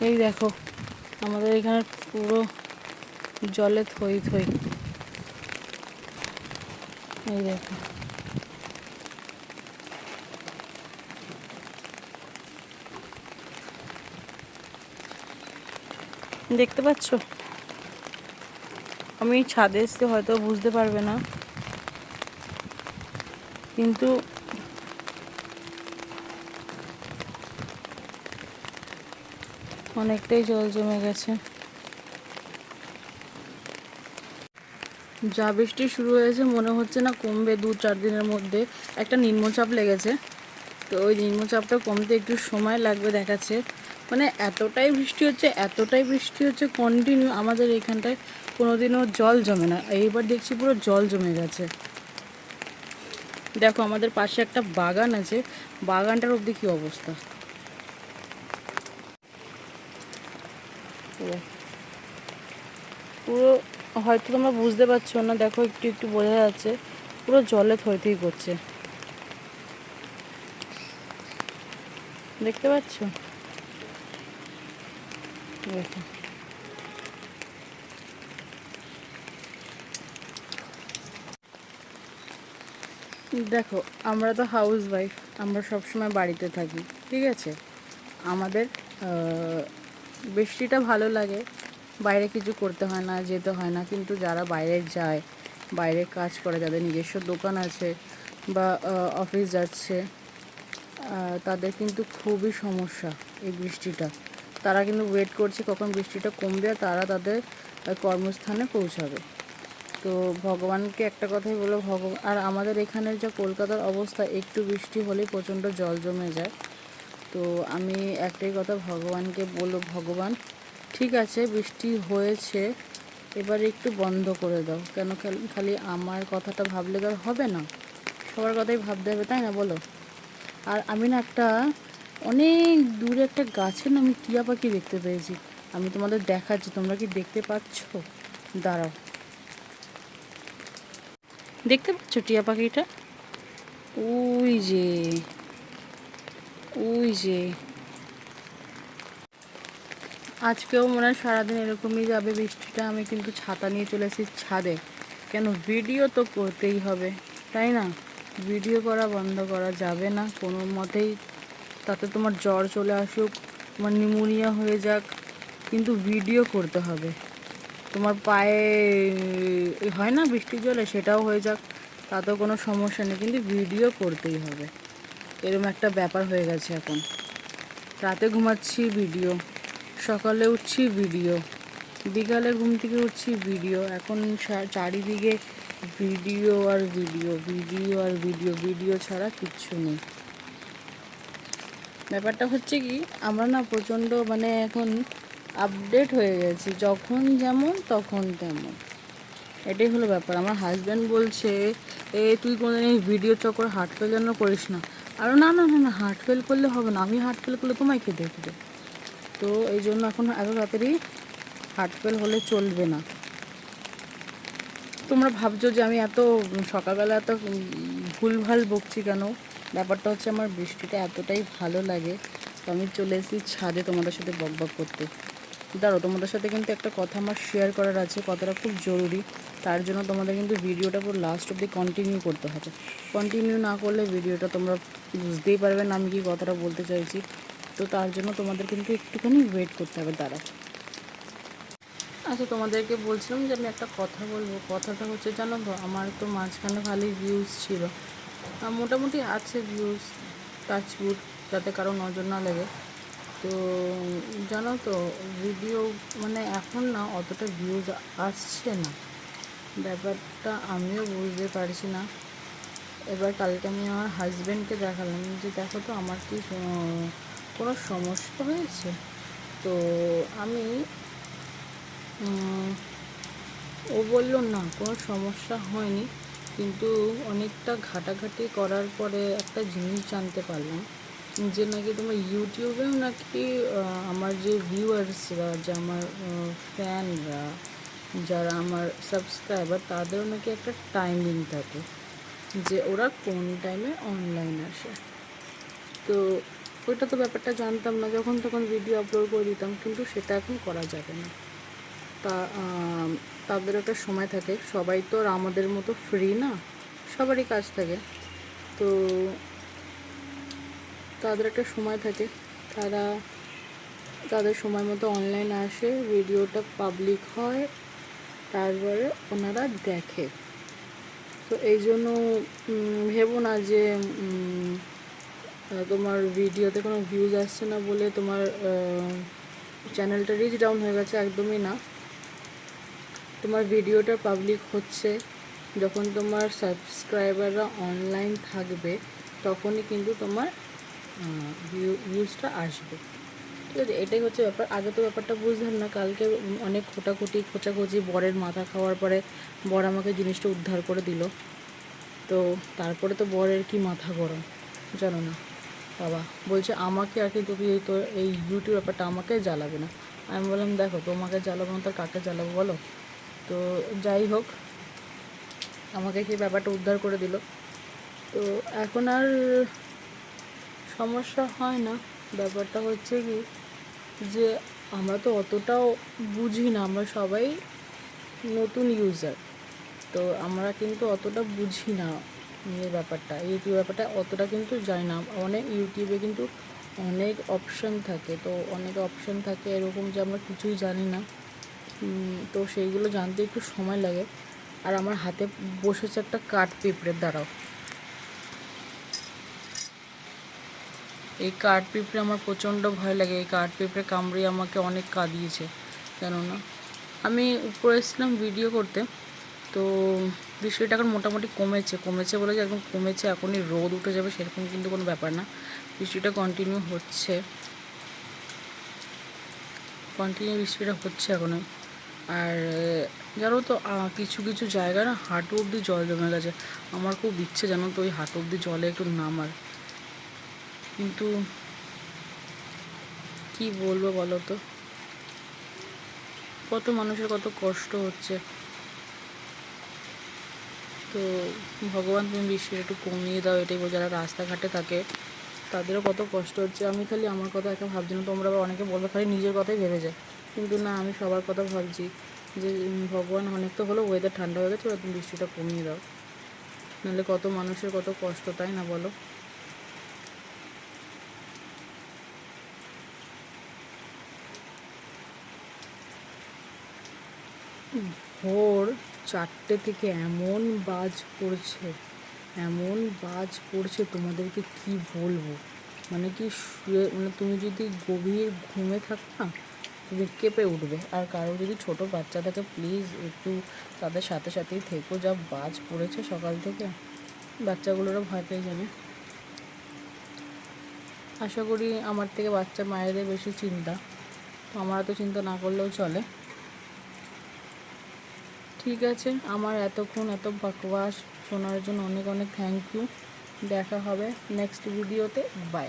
এই দেখো, আমাদের এখানে পুরো জলে থই থই। এই দেখো। দেখতে পাচ্ছ? আমি ছাদে এসে হয়তো বুঝতে পারবে না। কিন্তু অনেকটাই জল জমে গেছে। যা বৃষ্টি শুরু হয়েছে, মনে হচ্ছে না কমবে দু চার দিনের মধ্যে। একটা নিম্নচাপ লেগেছে। তো ওই নিম্নচাপটা কমতে একটু সময় লাগবে দেখাচ্ছে। মানে এতটাই বৃষ্টি হচ্ছে, এতটাই বৃষ্টি হচ্ছে কন্টিনিউ আমাদের এখানটায় কোনোদিনও জল জমে না। এইবার দেখছি পুরো জল জমে গেছে। দেখো, আমাদের পাশে একটা বাগান আছে। বাগানটার অবধি কী অবস্থা পুরো পুরো, হয়তো তোমরা বুঝতে পারছ না, দেখো একটু একটু বোঝা যাচ্ছে, পুরো জলে থই থই করছে। দেখতে পাচ্ছ? দেখো। দেখো, আমরা তো হাউস ওয়াইফ আমরা সবসময় বাড়িতে থাকি, ঠিক আছে? আমাদের বৃষ্টিটা ভালো লাগে বাইরে কিছু করতে হয় না, যেতে হয় না। কিন্তু যারা বাইরে যায়, বাইরে কাজ করে, যাদের নিজস্ব দোকান আছে বা অফিস যাচ্ছে তাদের কিন্তু খুবই সমস্যা এই বৃষ্টিটা। তারা কিন্তু ওয়েট করছে কখন বৃষ্টিটা কমবে আর তারা তাদের কর্মস্থানে পৌঁছাবে। তো ভগবানকে একটা কথাই বলো ভগবান আর আমাদের এখানের যে কলকাতার অবস্থা, একটু বৃষ্টি হলেই প্রচণ্ড জল জমে যায়। তো আমি একটাই কথা ভগবানকে বলো ভগবান ঠিক আছে, বৃষ্টি হয়েছে। এবার একটু বন্ধ করে দাও। কেন খালি- আমার কথাটা ভাবলে তো হবে না। সবার কথাই ভাবতে হবে, তাই না বলো? আর আমি না একটা, অনেক দূরে একটা গাছে না আমি টিয়া পাখি দেখতে পেয়েছি। আমি তোমাদের দেখাচ্ছি, তোমরা কি দেখতে পাচ্ছ? দাঁড়াও। দেখতে পাচ্ছ টিয়া পাখিটা? ওই যে ওই যে। আজকেও মনে হয় সারাদিন এরকমই যাবে বৃষ্টিটা। আমি কিন্তু ছাতা নিয়ে চলে এসেছি ছাদে। কেন? ভিডিও তো করতেই হবে, তাই না? ভিডিও করা বন্ধ করা যাবে না। কোনো মতেই তাতে তোমার জ্বর চলে আসুক, তোমার নিউমোনিয়া হয়ে যাক, কিন্তু ভিডিও করতে হবে। তোমার পায়ে হয় না বৃষ্টির জলে? সেটাও হয়ে যাক, তাতেও কোনো সমস্যা নেই, কিন্তু ভিডিও করতেই হবে। এরকম একটা ব্যাপার হয়ে গেছে এখন। রাতে ঘুমাচ্ছি ভিডিও সকালে উঠছি ভিডিও। বিকালে ঘুম থেকে উঠছি ভিডিও। এখন চারিদিকে ভিডিও আর ভিডিও ভিডিও আর ভিডিও ভিডিও ছাড়া কিচ্ছু নেই। ব্যাপারটা হচ্ছে কি, আমরা না প্রচণ্ড মানে এখন আপডেট হয়ে গেছি। যখন যেমন, তখন তেমন। এটাই হলো ব্যাপার। আমার হাজব্যান্ড বলছে, এ, তুই কোনো ভিডিও চক্কর হার্ট ফেল যেন করিস না। আর, না না না না হার্ট ফেল করলে হবে না। আমি হার্ট ফেল করলে তোমায় কে দেখবে? তো এই জন্য এখন এত তাড়াতাড়ি হার্ট ফেল হলে চলবে না। তোমরা ভাবছ যে আমি এত সকালবেলা এত ভুলভাল বকছি কেন? ব্যাপারটা হচ্ছে আমার বৃষ্টিটা এতটাই ভালো লাগে, তো আমি চলে এসেছি ছাদে তোমাদের সাথে বক বক করতে। দাঁড়ো তোমাদের সাথে কিন্তু একটা কথা আমার শেয়ার করার আছে, কথাটা খুব জরুরি। তার জন্য তোমাদের কিন্তু ভিডিওটা পুরো লাস্ট অব্দি কন্টিনিউ করতে হবে। কন্টিনিউ না করলে ভিডিওটা তোমরা বুঝতেই পারবে না আমি কি কথাটা বলতে চাইছি। তো তার জন্য তোমাদের কিন্তু একটুখানি ওয়েট করতে হবে, দাঁড়াও। আচ্ছা তোমাদেরকে বলছিলাম যে আমি একটা কথা বলব। কথাটা হচ্ছে, জানো তো, আমার তো মাঝখানে ভালোই ভিউজ ছিল। মোটামুটি আছে ভিউজ টাচবুট যাতে কারও নজর না লাগে। তো জানো তো ভিডিও মানে এখন না অতটা ভিউজ আসছে না। ব্যাপারটা আমিও বুঝতে পারছি না। এবার কালকে আমি আমার হাজব্যান্ডকে দেখালাম যে, দেখো তো আমার কি কোনো সমস্যা হয়েছে? তো আমি ও বলল, না, কোনো সমস্যা হয়নি। কিন্তু অনেকটা ঘাটাঘাটি করার পরে একটা জিনিস জানতে পারলাম যে নাকি তোমার ইউটিউবেও নাকি আমার যে ভিউয়ার্সরা, যে আমার ফ্যানরা, যারা আমার সাবস্ক্রাইবার, তাদেরও নাকি একটা টাইমিং থাকে যে ওরা কোন টাইমে অনলাইন আসে। তো ওইটা তো ব্যাপারটা জানতাম না, যখন তখন ভিডিও আপলোড করে দিতাম, কিন্তু সেটা এখন করা যাবে না। তা তাদের একটা সময় থাকে, সবাই তো আর আমাদের মতো ফ্রি না, সবারই কাজ থাকে। তো তাদের একটা সময় থাকে, তারা তাদের সময় মতো অনলাইন আসে ভিডিওটা পাবলিক হয়, তারপরে ওনারা দেখে। তো এই জন্য ভেবো না যে তোমার ভিডিওতে কোনো ভিউজ আসছে না বলে তোমার চ্যানেলটা রিচ ডাউন হয়ে গেছে একদমই না। তোমার ভিডিওটা পাবলিক হচ্ছে যখন তোমার সাবস্ক্রাইবাররা অনলাইন থাকবে, তখনই কিন্তু তোমার ভিউজটা আসবে। ঠিক আছে, এটাই হচ্ছে ব্যাপার। আগে তো ব্যাপারটা বুঝলাম না, কালকে অনেক খোটাখুটি, খোঁচাখুচি, বরের মাথা খাওয়ার পরে বর আমাকে জিনিসটা উদ্ধার করে দিল। তো তারপরে তো বরের কি মাথা গরম, জানো না। বাবা, বলছে আমাকে আর কি তুমি এই তো এই ইউটিউব ব্যাপারটা আমাকে জ্বালাবে না। আমি বললাম, দেখো, তোমাকে জ্বালাবো না, তার কাকে জ্বালাবো বলো? তো যাই হোক, আমাকে কি ব্যাপারটা উদ্ধার করে দিল। তো এখন আর সমস্যা হয় না। ব্যাপারটা হচ্ছে কি, যে আমরা তো অতটাও বুঝি না, আমরা সবাই নতুন ইউজার তো আমরা কিন্তু অতটা বুঝি না। এই ব্যাপারটা, ইউটিউব ব্যাপারটা অতটা কিন্তু জানি না। অনেক ইউটিউবে কিন্তু অনেক অপশন থাকে, তো অনেক অপশন থাকে এরকম যে আমরা কিছুই জানি না। তো সেইগুলো জানতে একটু সময় লাগে। আর আমার হাতে বসেছে একটা কাঠ পিঁপড়ের দ্বারাও এই কাঠ পিঁপড়ে আমার প্রচণ্ড ভয় লাগে। এই কাঠ পিঁপড়ে কামড়ে আমাকে অনেক কাঁদিয়েছে, কেননা আমি উপরে এসেছিলাম ভিডিও করতে। তো বৃষ্টিটা এখন মোটামুটি কমেছে কমেছে বলে যে একদম কমেছে, এখনই রোদ উঠে যাবে সেরকম কিন্তু কোনো ব্যাপার না। বৃষ্টিটা কন্টিনিউ হচ্ছে। কন্টিনিউ বৃষ্টিটা হচ্ছে এখনও আর জানো তো কিছু কিছু জায়গা না হাঁটু অবধি জল জমে গেছে। আমার খুব ইচ্ছে জানো তো ওই হাঁটু অবধি জলে একটু নামার। কিন্তু কি বলব বলো তো? কত মানুষের কত কষ্ট হচ্ছে। তো ভগবান তুমি বৃষ্টিটা একটু কমিয়ে দাও, এটাই বল যারা রাস্তাঘাটে থাকে, তাদেরও কত কষ্ট হচ্ছে। আমি খালি আমার কথা একা ভাবছি না, তোমরা আবার অনেকে বলবে খালি নিজের কথাই ভেবে যায়। কিন্তু না, আমি সবার কথা ভাবছি যে ভগবান অনেক তো হলো ওয়েদার ঠান্ডা হয়ে গেছে তুমি বৃষ্টিটা কমিয়ে দাও। নাহলে কত মানুষের কত কষ্ট, তাই না বলো? ভোর চারটে থেকে এমন বাজ পড়ছে, এমন বাজ পড়ছে তোমাদেরকে কি বলব? মানে কি শুয়ে মানে তুমি যদি গভীর ঘুমে থাকো না, তুমি কেঁপে উঠবে। আর কারও যদি ছোট বাচ্চা থাকে প্লিজ একটু তাদের সাথে সাথেই থেকো, যা বাজ পড়েছে সকাল থেকে। বাচ্চাগুলোরও ভয় পেয়ে যাবে। আশা করি আমার থেকে বাচ্চা মায়েদের বেশি চিন্তা। তো আমার এত চিন্তা না করলেও চলে। ঠিক আছে। আমার এতক্ষণ এত বকবাস শোনার জন্য অনেক অনেক থ্যাংক ইউ দেখা হবে নেক্সট ভিডিওতে বাই